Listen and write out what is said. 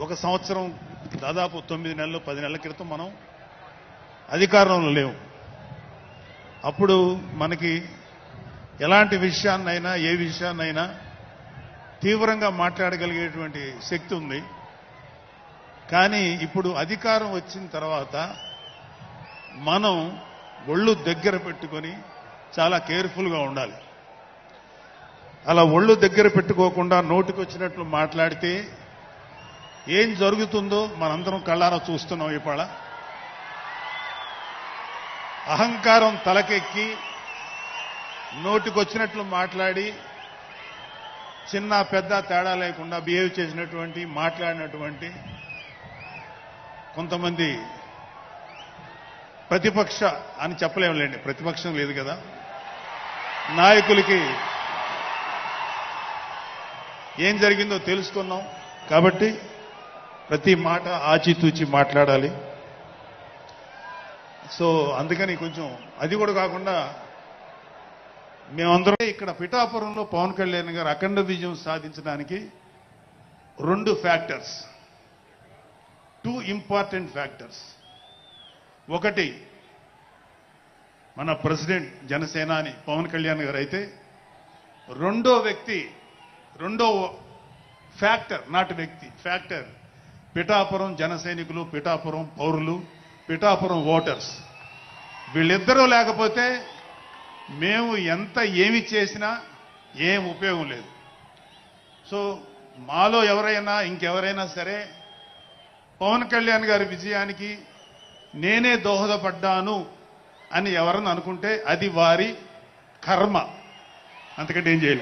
ఒక సంవత్సరం దాదాపు తొమ్మిది నెలలు పది నెలల క్రితం మనం అధికారంలో లేవు. అప్పుడు మనకి ఎలాంటి విషయాన్నైనా ఏ విషయాన్నైనా తీవ్రంగా మాట్లాడగలిగేటువంటి శక్తి ఉంది. కానీ ఇప్పుడు అధికారం వచ్చిన తర్వాత మనం ఒళ్ళు దగ్గర పెట్టుకొని చాలా కేర్ఫుల్గా ఉండాలి. అలా ఒళ్ళు దగ్గర పెట్టుకోకుండా నోటికొచ్చినట్లు మాట్లాడితే ఏం జరుగుతుందో మనందరం కళ్ళారా చూస్తున్నాం ఇవాళ. అహంకారం తలకెక్కి నోటికొచ్చినట్లు మాట్లాడి చిన్న పెద్ద తేడా లేకుండా బిహేవ్ చేసినటువంటి మాట్లాడినటువంటి కొంతమంది ప్రతిపక్ష అని చెప్పలేములేండి ప్రతిపక్షం లేదు కదా. నాయకులకి ఏం జరిగిందో తెలుసుకున్నాం. కాబట్టి ప్రతి మాట ఆచితూచి మాట్లాడాలి. సో అందుకని కొంచెం అది కూడా కాకుండా మేమందరం ఇక్కడ పిఠాపురంలో పవన్ కళ్యాణ్ గారు అఖండ విజయం సాధించడానికి రెండు ఫ్యాక్టర్స్ టూ ఇంపార్టెంట్ ఫ్యాక్టర్స్ ఒకటి మన ప్రెసిడెంట్ జనసేనాని పవన్ కళ్యాణ్ గారు అయితే రెండో వ్యక్తి రెండో ఫ్యాక్టర్ నాటి వ్యక్తి ఫ్యాక్టర్ పిఠాపురం జన సైనికులు పిఠాపురం పౌరులు పిఠాపురం ఓటర్స్. వీళ్ళిద్దరూ లేకపోతే మేము ఎంత ఏమి చేసినా ఏం ఉపయోగం లేదు. సో మాలో ఎవరైనా ఇంకెవరైనా సరే పవన్ కళ్యాణ్ గారి విజయానికి నేనే దోహదపడ్డాను అని ఎవరన్నా అనుకుంటే అది వారి కర్మ. అంతకంటే ఏం చేయలేదు